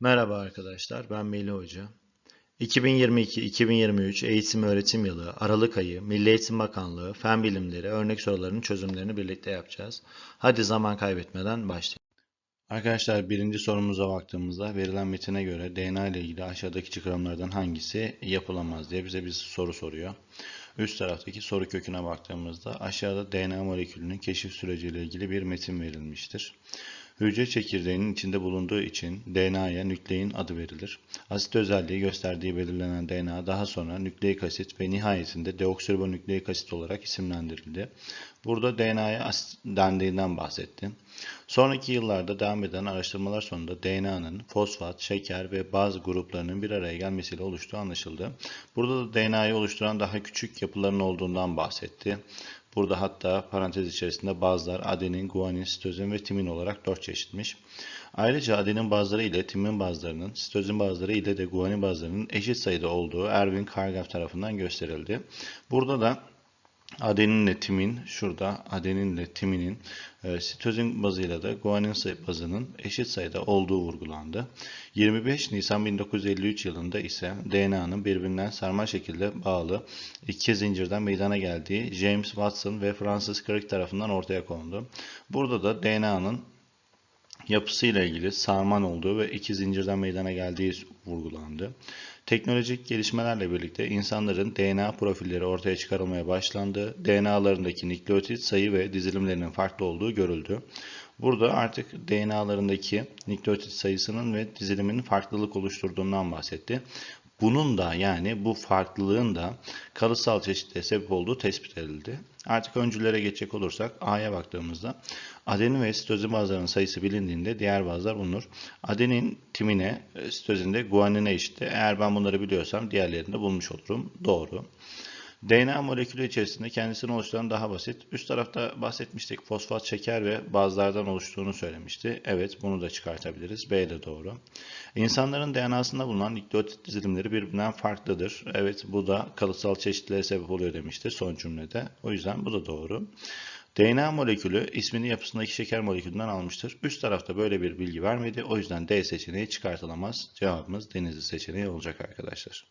Merhaba arkadaşlar, ben Melih Hoca. 2022-2023 eğitim öğretim yılı Aralık ayı Milli Eğitim Bakanlığı Fen Bilimleri örnek sorularının çözümlerini birlikte yapacağız. Hadi zaman kaybetmeden başlayalım. Arkadaşlar birinci sorumuza baktığımızda verilen metine göre DNA ile ilgili aşağıdaki çıkarımlardan hangisi yapılamaz diye bize bir soru soruyor. Üst taraftaki soru köküne baktığımızda aşağıda DNA molekülünün keşif süreciyle ilgili bir metin verilmiştir. Hücre çekirdeğinin içinde bulunduğu için DNA'ya nüklein adı verilir. Asit özelliği gösterdiği belirlenen DNA daha sonra nükleik asit ve nihayetinde deoksiribonükleik asit olarak isimlendirildi. Burada DNA'ya asit dendiğinden bahsettim. Sonraki yıllarda devam eden araştırmalar sonunda DNA'nın fosfat, şeker ve bazı gruplarının bir araya gelmesiyle oluştuğu anlaşıldı. Burada da DNA'yı oluşturan daha küçük yapıların olduğundan bahsetti. Burada hatta parantez içerisinde bazılar adenin, guanin, sitozin ve timin olarak dört çeşitmiş. Ayrıca adenin bazıları ile timin bazılarının, sitozin bazıları ile de guanin bazılarının eşit sayıda olduğu Erwin Kargaf tarafından gösterildi. Burada da adeninle timin, şurada adeninle timinin e, sitozin bazıyla da guanin bazının eşit sayıda olduğu vurgulandı. 25 Nisan 1953 yılında ise DNA'nın birbirinden sarma şekilde bağlı iki zincirden meydana geldiği James Watson ve Francis Crick tarafından ortaya kondu. Burada da DNA'nın yapısıyla ilgili sarman olduğu ve iki zincirden meydana geldiği vurgulandı. Teknolojik gelişmelerle birlikte insanların DNA profilleri ortaya çıkarılmaya başlandı. DNA'larındaki nükleotit sayı ve dizilimlerinin farklı olduğu görüldü. Burada artık DNA'larındaki nükleotit sayısının ve diziliminin farklılık oluşturduğundan bahsetti. Bunun da yani bu farklılığın da kalıtsal çeşitliğe sebep olduğu tespit edildi. Artık öncülere geçecek olursak A'ya baktığımızda adenin ve sitozin bazlarının sayısı bilindiğinde diğer bazlar bulunur. Adenin timine, sitozin de guanine eşitti. Eğer ben bunları biliyorsam diğerlerini de bulmuş olurum. Doğru. DNA molekülü içerisinde kendisini oluşturan daha basit. Üst tarafta bahsetmiştik fosfat, şeker ve bazlardan oluştuğunu söylemişti. Evet bunu da çıkartabiliriz. B de doğru. İnsanların DNA'sında bulunan nükleotit dizilimleri birbirinden farklıdır. Evet bu da kalıtsal çeşitliliğe sebep oluyor demişti son cümlede. O yüzden bu da doğru. DNA molekülü ismini yapısındaki şeker molekülünden almıştır. Üst tarafta böyle bir bilgi vermedi. O yüzden D seçeneği çıkartılamaz. Cevabımız denizli seçeneği olacak arkadaşlar.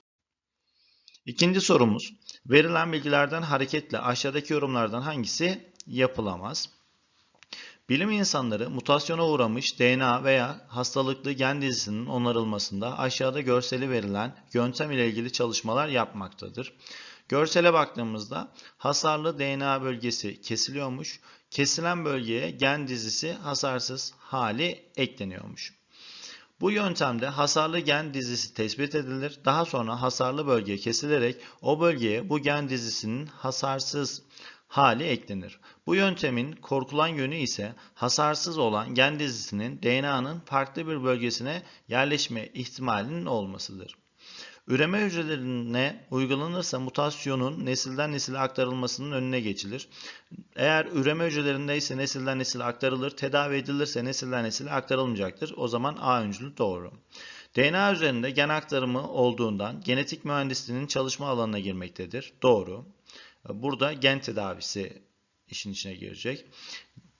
İkinci sorumuz. Verilen bilgilerden hareketle aşağıdaki yorumlardan hangisi yapılamaz? Bilim insanları mutasyona uğramış DNA veya hastalıklı gen dizisinin onarılmasında aşağıda görseli verilen yöntem ile ilgili çalışmalar yapmaktadır. Görsele baktığımızda hasarlı DNA bölgesi kesiliyormuş. Kesilen bölgeye gen dizisi hasarsız hali ekleniyormuş. Bu yöntemde hasarlı gen dizisi tespit edilir. Daha sonra hasarlı bölge kesilerek o bölgeye bu gen dizisinin hasarsız hali eklenir. Bu yöntemin korkulan yönü ise hasarsız olan gen dizisinin DNA'nın farklı bir bölgesine yerleşme ihtimalinin olmasıdır. Üreme hücrelerine uygulanırsa mutasyonun nesilden nesile aktarılmasının önüne geçilir. Eğer üreme hücrelerinde ise nesilden nesile aktarılır, tedavi edilirse nesilden nesile aktarılmayacaktır. O zaman A öncülü doğru. DNA üzerinde gen aktarımı olduğundan genetik mühendisliğinin çalışma alanına girmektedir. Doğru. Burada gen tedavisi işin içine girecek.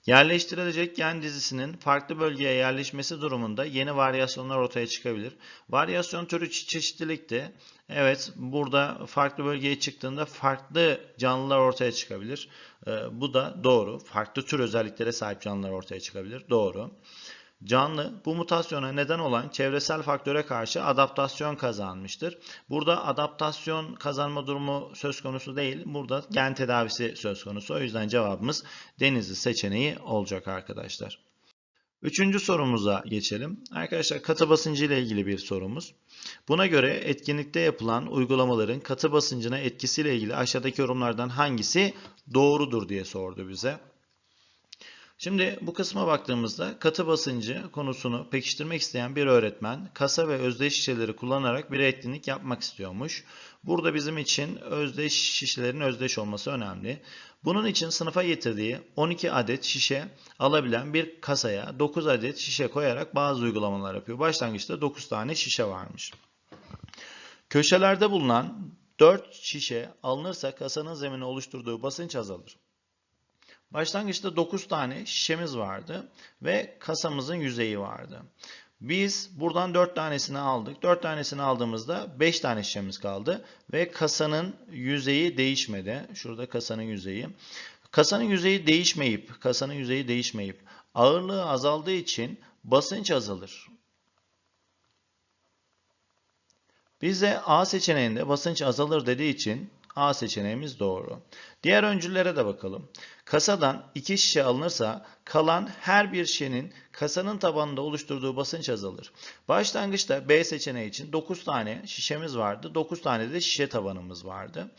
Yerleştirilecek gen dizisinin farklı bölgeye yerleşmesi durumunda yeni varyasyonlar ortaya çıkabilir. Varyasyon türü çeşitlilikte. Evet burada farklı bölgeye çıktığında farklı canlılar ortaya çıkabilir. Bu da doğru. Farklı tür özelliklere sahip canlılar ortaya çıkabilir. Doğru. Canlı bu mutasyona neden olan çevresel faktöre karşı adaptasyon kazanmıştır. Burada adaptasyon kazanma durumu söz konusu değil. Burada gen tedavisi söz konusu. O yüzden cevabımız denizli seçeneği olacak arkadaşlar. Üçüncü sorumuza geçelim. Arkadaşlar katı basıncı ile ilgili bir sorumuz. Buna göre etkinlikte yapılan uygulamaların katı basıncına etkisiyle ilgili aşağıdaki yorumlardan hangisi doğrudur diye sordu bize. Şimdi bu kısma baktığımızda katı basıncı konusunu pekiştirmek isteyen bir öğretmen kasa ve özdeş şişeleri kullanarak bir etkinlik yapmak istiyormuş. Burada bizim için özdeş şişelerin özdeş olması önemli. Bunun için sınıfa getirdiği 12 adet şişe alabilen bir kasaya 9 adet şişe koyarak bazı uygulamalar yapıyor. Başlangıçta 9 tane şişe varmış. Köşelerde bulunan 4 şişe alınırsa kasanın zemini oluşturduğu basınç azalır. Başlangıçta 9 tane şişemiz vardı ve kasamızın yüzeyi vardı. Biz buradan 4 tanesini aldık. 4 tanesini aldığımızda 5 tane şişemiz kaldı. Ve kasanın yüzeyi değişmedi. Şurada kasanın yüzeyi. Kasanın yüzeyi değişmeyip, kasanın yüzeyi değişmeyip ağırlığı azaldığı için basınç azalır. Bize A seçeneğinde basınç azalır dediği için A seçeneğimiz doğru. Diğer öncüllere de bakalım. Kasadan 2 şişe alınırsa kalan her bir şişenin kasanın tabanında oluşturduğu basınç azalır. Başlangıçta B seçeneği için 9 tane şişemiz vardı. 9 tane de şişe tabanımız vardı.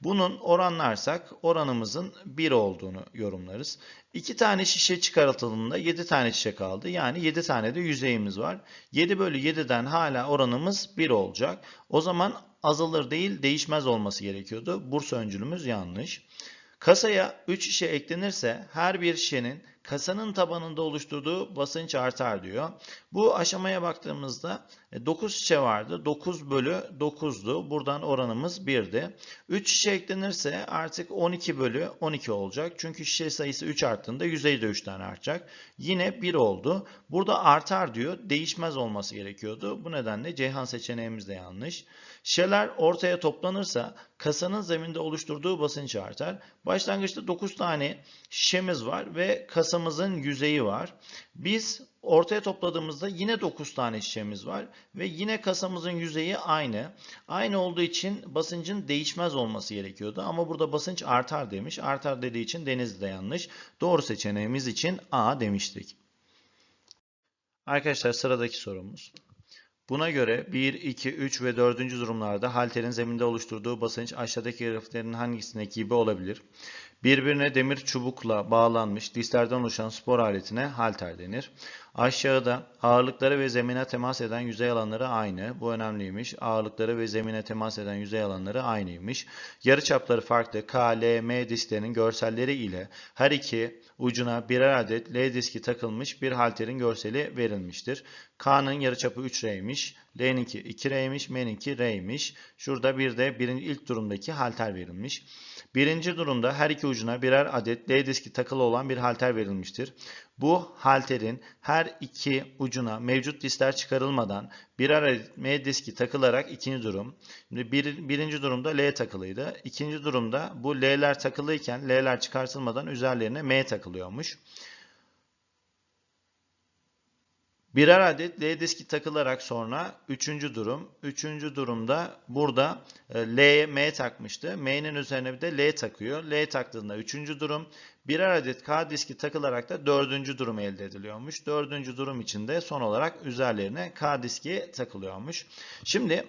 Bunun oranlarsak oranımızın 1 olduğunu yorumlarız. 2 tane şişe çıkartıldığında 7 tane şişe kaldı. Yani 7 tane de yüzeyimiz var. 7 bölü 7'den hala oranımız 1 olacak. O zaman azalır değil değişmez olması gerekiyordu. Bursa öncülümüz yanlış. Kasaya 3 şişe eklenirse her bir şişenin kasanın tabanında oluşturduğu basınç artar diyor. Bu aşamaya baktığımızda 9 şişe vardı. 9 bölü 9'du. Buradan oranımız 1'di. 3 şişe eklenirse artık 12 bölü 12 olacak. Çünkü şişe sayısı 3 arttığında yüzey de 3 tane artacak. Yine 1 oldu. Burada artar diyor. Değişmez olması gerekiyordu. Bu nedenle Ceyhan seçeneğimiz de yanlış. Şişeler ortaya toplanırsa kasanın zeminde oluşturduğu basınç artar. Başlangıçta 9 tane şişemiz var ve kasamızın yüzeyi var. Biz ortaya topladığımızda yine 9 tane şişemiz var ve yine kasamızın yüzeyi aynı. Aynı olduğu için basıncın değişmez olması gerekiyordu ama burada basınç artar demiş. Artar dediği için Denizli de yanlış. Doğru seçeneğimiz için A demiştik. Arkadaşlar sıradaki sorumuz. Buna göre 1, 2, 3 ve 4. durumlarda halterin zeminde oluşturduğu basınç aşağıdaki grafiklerin hangisindeki gibi olabilir? Birbirine demir çubukla bağlanmış dislerden oluşan spor aletine halter denir. Aşağıda ağırlıkları ve zemine temas eden yüzey alanları aynı. Bu önemliymiş. Ağırlıkları ve zemine temas eden yüzey alanları aynıymış. Yarıçapları farklı K, L, M disklerinin görselleri ile her iki ucuna birer adet L diski takılmış bir halterin görseli verilmiştir. K'nın yarıçapı 3R'ymiş. L'ninki 2R'ymiş. M'ninki R'ymiş. Şurada bir de birinci, ilk durumdaki halter verilmiş. Birinci durumda her iki ucuna birer adet L diski takılı olan bir halter verilmiştir. Bu halterin her iki ucuna mevcut diskler çıkarılmadan birer adet M diski takılarak ikinci durum. Şimdi bir, birinci durumda L takılıydı. İkinci durumda bu L'ler takılıyken L'ler çıkartılmadan üzerlerine M takılıyormuş. Birer adet L diski takılarak sonra üçüncü durum. Üçüncü durumda burada e, L'ye M takmıştı. M'nin üzerine bir de L takıyor. L taktığında üçüncü durum. Birer adet K diski takılarak da dördüncü durum elde ediliyormuş. Dördüncü durum içinde son olarak üzerlerine K diski takılıyormuş. Şimdi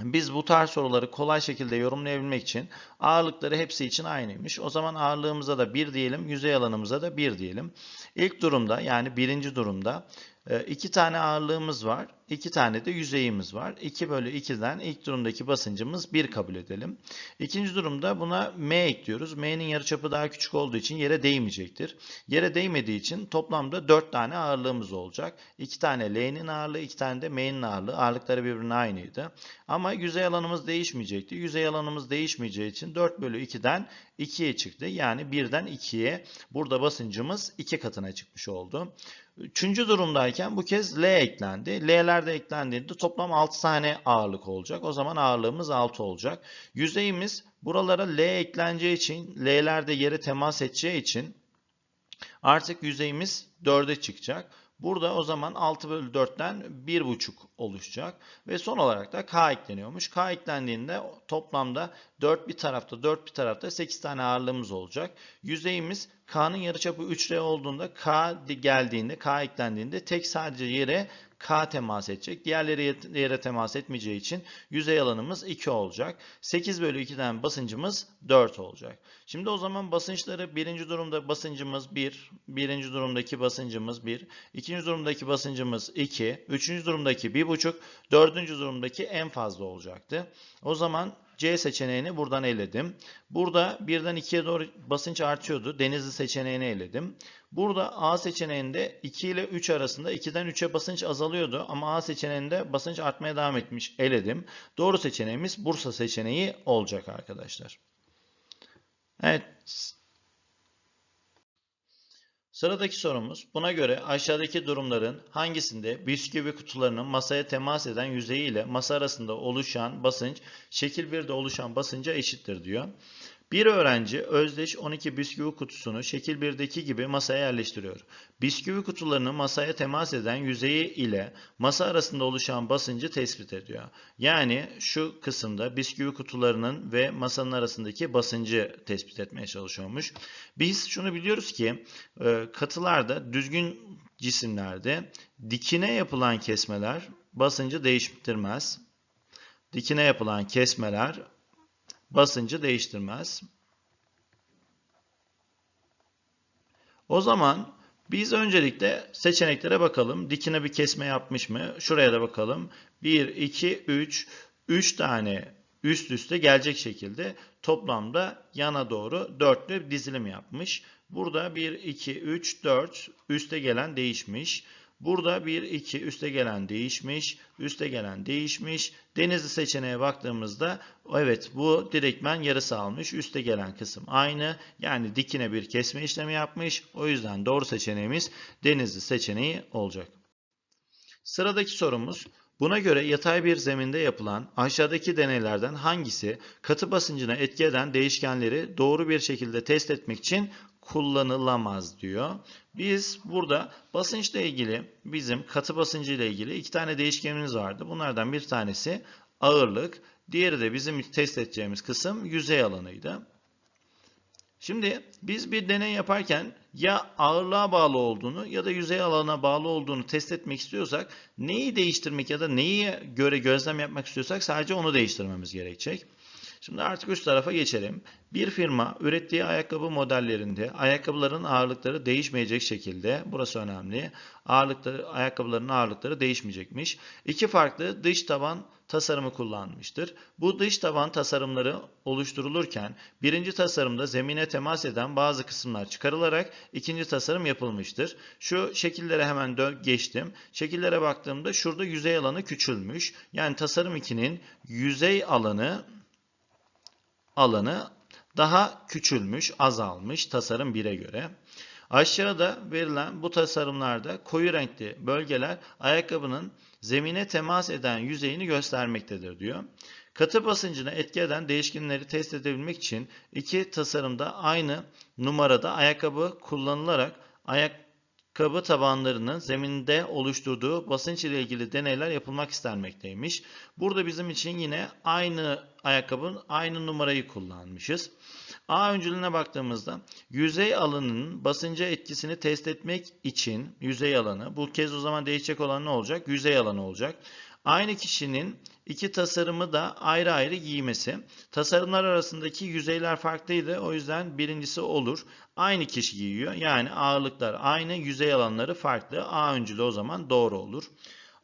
biz bu tarz soruları kolay şekilde yorumlayabilmek için ağırlıkları hepsi için aynıymış. O zaman ağırlığımıza da 1 diyelim, yüzey alanımıza da 1 diyelim. İlk durumda yani birinci durumda e, iki tane ağırlığımız var. 2 tane de yüzeyimiz var. 2 bölü 2'den ilk durumdaki basıncımız 1 kabul edelim. İkinci durumda buna M ekliyoruz. M'nin yarıçapı daha küçük olduğu için yere değmeyecektir. Yere değmediği için toplamda 4 tane ağırlığımız olacak. 2 tane L'nin ağırlığı, 2 tane de M'nin ağırlığı. Ağırlıkları birbirine aynıydı. Ama yüzey alanımız değişmeyecekti. Yüzey alanımız değişmeyeceği için 4 bölü 2'den 2'ye çıktı. Yani 1'den 2'ye burada basıncımız 2 katına çıkmış oldu. Üçüncü durumdayken bu kez L eklendi. L'ler de eklendiğinde toplam 6 tane ağırlık olacak. O zaman ağırlığımız 6 olacak. Yüzeyimiz buralara L ekleneceği için, L'ler de yere temas edeceği için artık yüzeyimiz 4'e çıkacak. Burada o zaman 6 bölü 4'ten 1,5 oluşacak. Ve son olarak da K ekleniyormuş. K eklendiğinde toplamda 4 bir tarafta 4 bir tarafta 8 tane ağırlığımız olacak. Yüzeyimiz K'nın yarıçapı 3R olduğunda K geldiğinde K eklendiğinde tek sadece yere K temas edecek. Diğerleri yere temas etmeyeceği için yüzey alanımız 2 olacak. 8 bölü 2'den basıncımız 4 olacak. Şimdi o zaman basınçları birinci durumda basıncımız 1, birinci durumdaki basıncımız 1, ikinci durumdaki basıncımız 2, üçüncü durumdaki 1,5, dördüncü durumdaki en fazla olacaktı. O zaman C seçeneğini buradan eledim. Burada birden 2'ye doğru basınç artıyordu. Denizli seçeneğini eledim. Burada A seçeneğinde 2 ile 3 arasında 2'den 3'e basınç azalıyordu. Ama A seçeneğinde basınç artmaya devam etmiş. Eledim. Doğru seçeneğimiz Bursa seçeneği olacak arkadaşlar. Evet. Sıradaki sorumuz, buna göre aşağıdaki durumların hangisinde bisküvi kutularının masaya temas eden yüzeyi ile masa arasında oluşan basınç, şekil 1'de oluşan basınca eşittir diyor. Bir öğrenci özdeş 12 bisküvi kutusunu şekil 1'deki gibi masaya yerleştiriyor. Bisküvi kutularının masaya temas eden yüzeyi ile masa arasında oluşan basıncı tespit ediyor. Yani şu kısımda bisküvi kutularının ve masanın arasındaki basıncı tespit etmeye çalışıyormuş. Biz şunu biliyoruz ki e, katılarda düzgün cisimlerde dikine yapılan kesmeler basıncı değiştirmez. Dikine yapılan kesmeler basıncı değiştirmez. O zaman biz öncelikle seçeneklere bakalım. Dikine bir kesme yapmış mı? Şuraya da bakalım. 1, 2, 3. 3 tane üst üste gelecek şekilde toplamda yana doğru dörtlü dizilim yapmış. Burada 1, 2, 3, 4 üste gelen değişmiş. Burada 1, 2 üste gelen değişmiş, üste gelen değişmiş. Denizli seçeneğe baktığımızda evet bu direktmen yarısı almış. Üste gelen kısım aynı. Yani dikine bir kesme işlemi yapmış. O yüzden doğru seçeneğimiz Denizli seçeneği olacak. Sıradaki sorumuz Buna göre yatay bir zeminde yapılan aşağıdaki deneylerden hangisi katı basıncına etki eden değişkenleri doğru bir şekilde test etmek için kullanılamaz diyor. Biz burada basınçla ilgili bizim katı basıncı ile ilgili iki tane değişkenimiz vardı. Bunlardan bir tanesi ağırlık, diğeri de bizim test edeceğimiz kısım yüzey alanıydı. Şimdi biz bir deney yaparken ya ağırlığa bağlı olduğunu ya da yüzey alanına bağlı olduğunu test etmek istiyorsak neyi değiştirmek ya da neyi göre gözlem yapmak istiyorsak sadece onu değiştirmemiz gerekecek. Şimdi artık üst tarafa geçelim. Bir firma ürettiği ayakkabı modellerinde ayakkabıların ağırlıkları değişmeyecek şekilde, burası önemli, ağırlıkları, ayakkabıların ağırlıkları değişmeyecekmiş. İki farklı dış taban tasarımı kullanmıştır. Bu dış taban tasarımları oluşturulurken birinci tasarımda zemine temas eden bazı kısımlar çıkarılarak ikinci tasarım yapılmıştır. Şu şekillere hemen geçtim. Şekillere baktığımda şurada yüzey alanı küçülmüş. Yani tasarım 2'nin yüzey alanı alanı daha küçülmüş, azalmış tasarım 1'e göre. Aşağıda verilen bu tasarımlarda koyu renkli bölgeler ayakkabının zemine temas eden yüzeyini göstermektedir diyor. Katı basıncına etki eden değişkenleri test edebilmek için iki tasarımda aynı numarada ayakkabı kullanılarak ayakkabı tabanlarının zeminde oluşturduğu basınç ile ilgili deneyler yapılmak istenmekteymiş. Burada bizim için yine aynı ayakkabının aynı numarayı kullanmışız. A öncülüğüne baktığımızda yüzey alanının basınca etkisini test etmek için yüzey alanı bu kez o zaman değişecek olan ne olacak? Yüzey alanı olacak. Aynı kişinin iki tasarımı da ayrı ayrı giymesi. Tasarımlar arasındaki yüzeyler farklıydı. O yüzden birincisi olur. Aynı kişi giyiyor. Yani ağırlıklar aynı, yüzey alanları farklı. A öncülü o zaman doğru olur.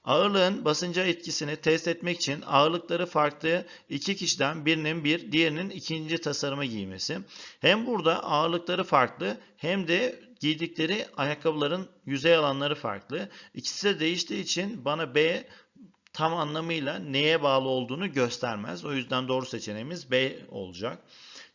Ağırlığın basınca etkisini test etmek için ağırlıkları farklı iki kişiden birinin bir, diğerinin ikinci tasarımı giymesi. Hem burada ağırlıkları farklı hem de giydikleri ayakkabıların yüzey alanları farklı. İkisi de değiştiği için bana B tam anlamıyla neye bağlı olduğunu göstermez. O yüzden doğru seçeneğimiz B olacak.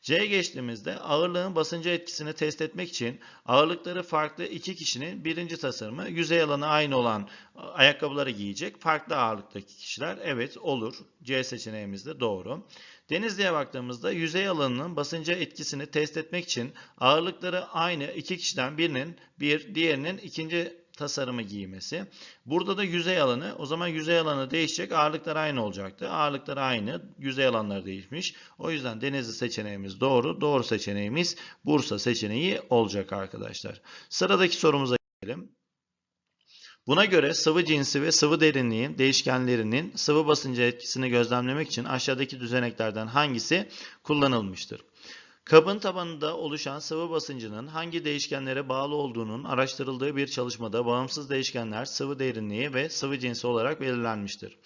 C geçtiğimizde ağırlığın basıncı etkisini test etmek için ağırlıkları farklı iki kişinin birinci tasarımı yüzey alanı aynı olan ayakkabıları giyecek. Farklı ağırlıktaki kişiler evet olur. C seçeneğimiz de doğru. Denizli'ye baktığımızda yüzey alanının basınca etkisini test etmek için ağırlıkları aynı iki kişiden birinin bir diğerinin ikinci tasarımı giymesi. Burada da yüzey alanı. O zaman yüzey alanı değişecek. Ağırlıklar aynı olacaktı. Ağırlıklar aynı. Yüzey alanları değişmiş. O yüzden Denizli seçeneğimiz doğru. Doğru seçeneğimiz Bursa seçeneği olacak arkadaşlar. Sıradaki sorumuza gelelim. Buna göre sıvı cinsi ve sıvı derinliğin değişkenlerinin sıvı basıncı etkisini gözlemlemek için aşağıdaki düzeneklerden hangisi kullanılmıştır? Kabın tabanında oluşan sıvı basıncının hangi değişkenlere bağlı olduğunun araştırıldığı bir çalışmada bağımsız değişkenler sıvı derinliği ve sıvı cinsi olarak belirlenmiştir.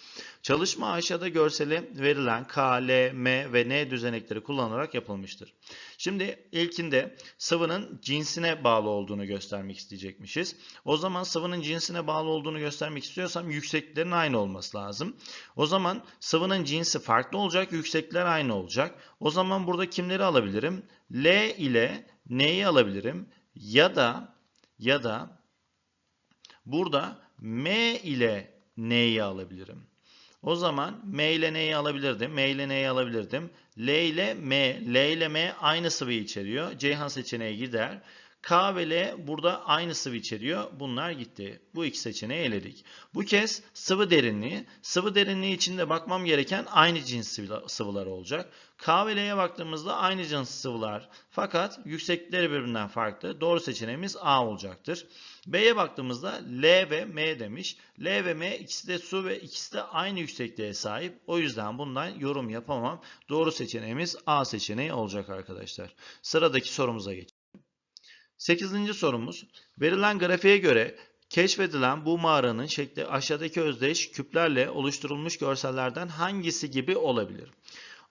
Çalışma aşağıda görseli verilen K, L, M ve N düzenekleri kullanarak yapılmıştır. Şimdi ilkinde sıvının cinsine bağlı olduğunu göstermek isteyecekmişiz. O zaman sıvının cinsine bağlı olduğunu göstermek istiyorsam yüksekliklerin aynı olması lazım. O zaman sıvının cinsi farklı olacak, yükseklikler aynı olacak. O zaman burada kimleri alabilirim? L ile N'yi alabilirim ya da ya da burada M ile N'yi alabilirim. O zaman M ile N'yi alabilirdim. M ile N'yi alabilirdim. L ile M, L ile M aynı sıvıyı içeriyor. Ceyhan seçeneği gider. K ve L burada aynı sıvı içeriyor. Bunlar gitti. Bu iki seçeneği eledik. Bu kez sıvı derinliği. Sıvı derinliği içinde bakmam gereken aynı cins sıvılar olacak. K ve L'ye baktığımızda aynı cins sıvılar. Fakat yükseklikleri birbirinden farklı. Doğru seçeneğimiz A olacaktır. B'ye baktığımızda L ve M demiş. L ve M ikisi de su ve ikisi de aynı yüksekliğe sahip. O yüzden bundan yorum yapamam. Doğru seçeneğimiz A seçeneği olacak arkadaşlar. Sıradaki sorumuza geçelim. 8. sorumuz. Verilen grafiğe göre keşfedilen bu mağaranın şekli aşağıdaki özdeş küplerle oluşturulmuş görsellerden hangisi gibi olabilir?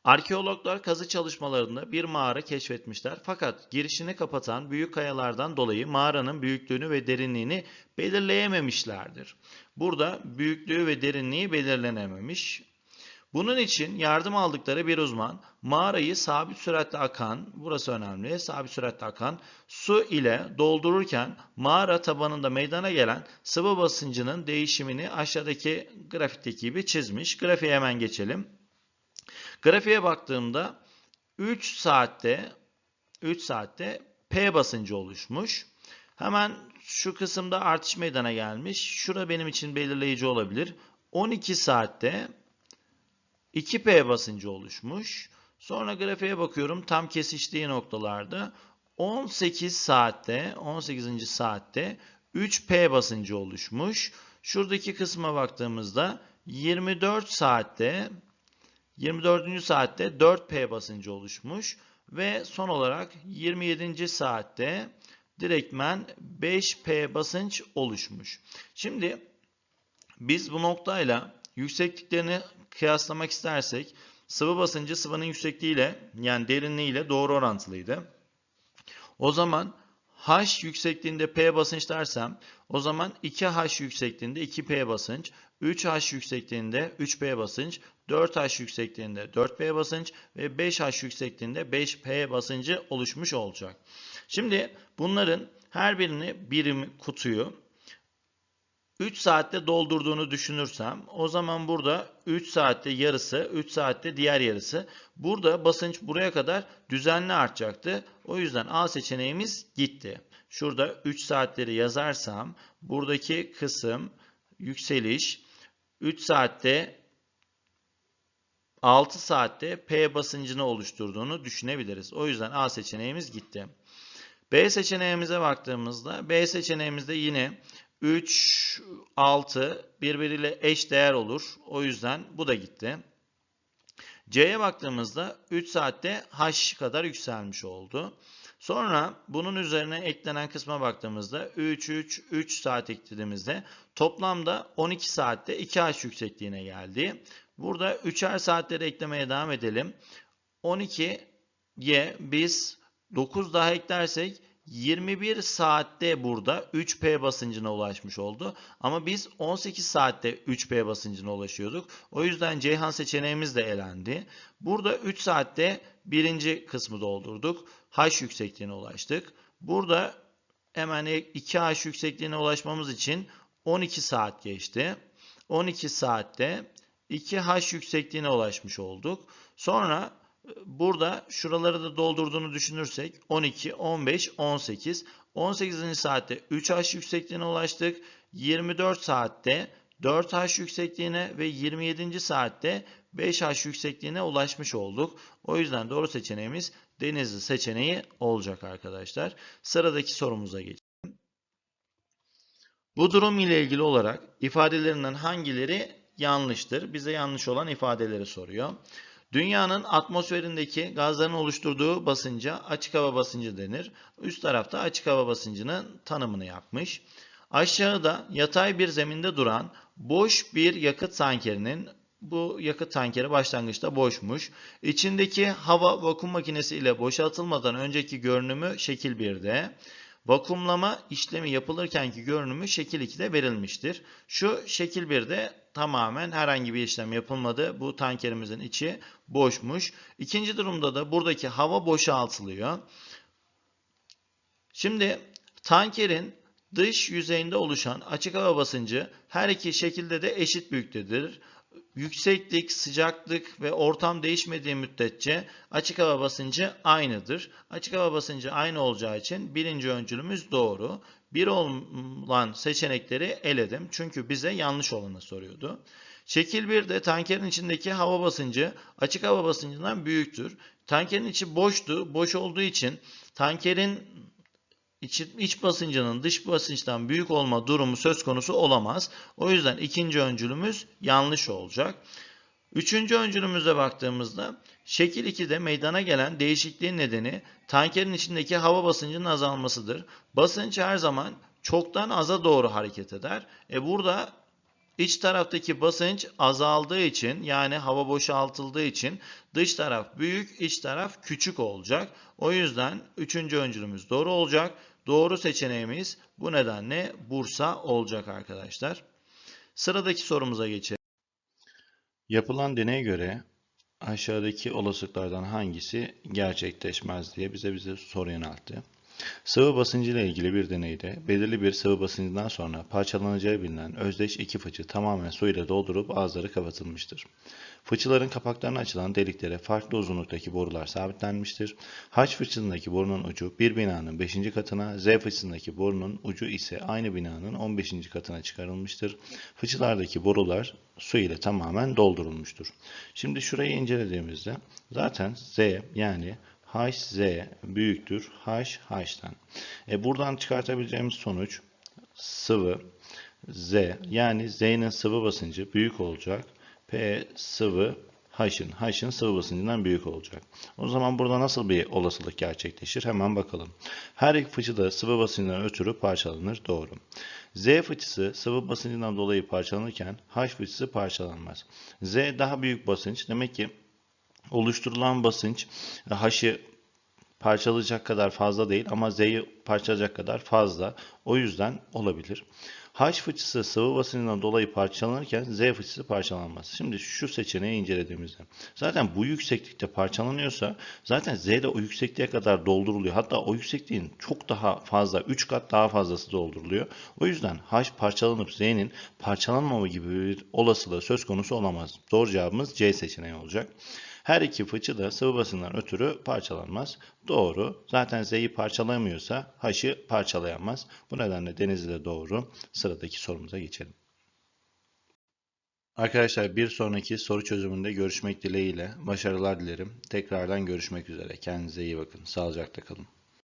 Arkeologlar kazı çalışmalarında bir mağara keşfetmişler fakat girişini kapatan büyük kayalardan dolayı mağaranın büyüklüğünü ve derinliğini belirleyememişlerdir. Burada büyüklüğü ve derinliği belirlenememiş. Bunun için yardım aldıkları bir uzman mağarayı sabit süratle akan, burası önemli, sabit süratle akan su ile doldururken mağara tabanında meydana gelen sıvı basıncının değişimini aşağıdaki grafikteki gibi çizmiş. Grafiğe hemen geçelim. Grafiğe baktığımda 3 saatte 3 saatte P basıncı oluşmuş. Hemen şu kısımda artış meydana gelmiş. Şura benim için belirleyici olabilir. 12 saatte 2P basıncı oluşmuş. Sonra grafiğe bakıyorum tam kesiştiği noktalarda 18 saatte 18. saatte 3P basıncı oluşmuş. Şuradaki kısma baktığımızda 24 saatte 24. saatte 4P basıncı oluşmuş ve son olarak 27. saatte direktmen 5P basınç oluşmuş. Şimdi biz bu noktayla yüksekliklerini kıyaslamak istersek sıvı basıncı sıvının yüksekliğiyle yani derinliğiyle doğru orantılıydı. O zaman H yüksekliğinde P basınç dersem o zaman 2H yüksekliğinde 2P basınç, 3H yüksekliğinde 3P basınç, 4H yüksekliğinde 4P basınç ve 5H yüksekliğinde 5P basıncı oluşmuş olacak. Şimdi bunların her birini birim kutuyu 3 saatte doldurduğunu düşünürsem o zaman burada 3 saatte yarısı, 3 saatte diğer yarısı. Burada basınç buraya kadar düzenli artacaktı. O yüzden A seçeneğimiz gitti. Şurada 3 saatleri yazarsam buradaki kısım yükseliş 3 saatte 6 saatte P basıncını oluşturduğunu düşünebiliriz. O yüzden A seçeneğimiz gitti. B seçeneğimize baktığımızda B seçeneğimizde yine 3, 6 birbiriyle eş değer olur. O yüzden bu da gitti. C'ye baktığımızda 3 saatte H kadar yükselmiş oldu. Sonra bunun üzerine eklenen kısma baktığımızda 3, 3, 3 saat eklediğimizde toplamda 12 saatte 2H yüksekliğine geldi. Burada 3'er saatleri eklemeye devam edelim. 12'ye biz 9 daha eklersek 21 saatte burada 3P basıncına ulaşmış oldu. Ama biz 18 saatte 3P basıncına ulaşıyorduk. O yüzden Ceyhan seçeneğimiz de elendi. Burada 3 saatte birinci kısmı doldurduk. H yüksekliğine ulaştık. Burada hemen 2H yüksekliğine ulaşmamız için 12 saat geçti. 12 saatte 2H yüksekliğine ulaşmış olduk. Sonra Burada şuraları da doldurduğunu düşünürsek 12, 15, 18. 18. saatte 3H yüksekliğine ulaştık. 24 saatte 4H yüksekliğine ve 27. saatte 5H yüksekliğine ulaşmış olduk. O yüzden doğru seçeneğimiz Denizli seçeneği olacak arkadaşlar. Sıradaki sorumuza geçelim. Bu durum ile ilgili olarak ifadelerinden hangileri yanlıştır? Bize yanlış olan ifadeleri soruyor. Dünyanın atmosferindeki gazların oluşturduğu basınca açık hava basıncı denir. Üst tarafta açık hava basıncının tanımını yapmış. Aşağıda yatay bir zeminde duran boş bir yakıt tankerinin bu yakıt tankeri başlangıçta boşmuş. İçindeki hava vakum makinesi ile boşaltılmadan önceki görünümü şekil 1'de. Vakumlama işlemi yapılırkenki görünümü şekil 2'de verilmiştir. Şu şekil 1'de tamamen herhangi bir işlem yapılmadı. Bu tankerimizin içi boşmuş. İkinci durumda da buradaki hava boşaltılıyor. Şimdi tankerin dış yüzeyinde oluşan açık hava basıncı her iki şekilde de eşit büyüklüktedir. Yükseklik, sıcaklık ve ortam değişmediği müddetçe açık hava basıncı aynıdır. Açık hava basıncı aynı olacağı için birinci öncülümüz doğru. Bir olan seçenekleri eledim. Çünkü bize yanlış olanı soruyordu. Şekil 1'de tankerin içindeki hava basıncı açık hava basıncından büyüktür. Tankerin içi boştu. Boş olduğu için tankerin iç, iç basıncının dış basınçtan büyük olma durumu söz konusu olamaz. O yüzden ikinci öncülümüz yanlış olacak. Üçüncü öncülümüze baktığımızda şekil 2'de meydana gelen değişikliğin nedeni tankerin içindeki hava basıncının azalmasıdır. Basınç her zaman çoktan aza doğru hareket eder. E burada iç taraftaki basınç azaldığı için yani hava boşaltıldığı için dış taraf büyük, iç taraf küçük olacak. O yüzden üçüncü öncülümüz doğru olacak. Doğru seçeneğimiz bu nedenle Bursa olacak arkadaşlar. Sıradaki sorumuza geçelim. Yapılan deneye göre aşağıdaki olasılıklardan hangisi gerçekleşmez diye bize bize soru yöneltti. Sıvı basıncı ile ilgili bir deneyde belirli bir sıvı basıncından sonra parçalanacağı bilinen özdeş iki fıçı tamamen su ile doldurup ağızları kapatılmıştır. Fıçıların kapaklarına açılan deliklere farklı uzunluktaki borular sabitlenmiştir. H fıçısındaki borunun ucu bir binanın 5. katına, Z fıçısındaki borunun ucu ise aynı binanın 15. katına çıkarılmıştır. Fıçılardaki borular su ile tamamen doldurulmuştur. Şimdi şurayı incelediğimizde zaten Z yani HZ büyüktür HH'tan. E buradan çıkartabileceğimiz sonuç sıvı Z yani Z'nin sıvı basıncı büyük olacak. P sıvı H'ın H'ın sıvı basıncından büyük olacak. O zaman burada nasıl bir olasılık gerçekleşir? Hemen bakalım. Her iki fıçı da sıvı basıncından ötürü parçalanır. Doğru. Z fıçısı sıvı basıncından dolayı parçalanırken H fıçısı parçalanmaz. Z daha büyük basınç. Demek ki oluşturulan basınç H'ı parçalayacak kadar fazla değil ama Z'yi parçalayacak kadar fazla. O yüzden olabilir. H fıçısı sıvı basıncından dolayı parçalanırken Z fıçısı parçalanmaz. Şimdi şu seçeneği incelediğimizde zaten bu yükseklikte parçalanıyorsa zaten Z de o yüksekliğe kadar dolduruluyor. Hatta o yüksekliğin çok daha fazla 3 kat daha fazlası dolduruluyor. O yüzden H parçalanıp Z'nin parçalanmama gibi bir olasılığı söz konusu olamaz. Doğru cevabımız C seçeneği olacak. Her iki fıçı da sıvı basından ötürü parçalanmaz. Doğru. Zaten Z'yi parçalamıyorsa H'ı parçalayamaz. Bu nedenle Denizli de doğru. Sıradaki sorumuza geçelim. Arkadaşlar bir sonraki soru çözümünde görüşmek dileğiyle başarılar dilerim. Tekrardan görüşmek üzere. Kendinize iyi bakın. Sağlıcakla kalın.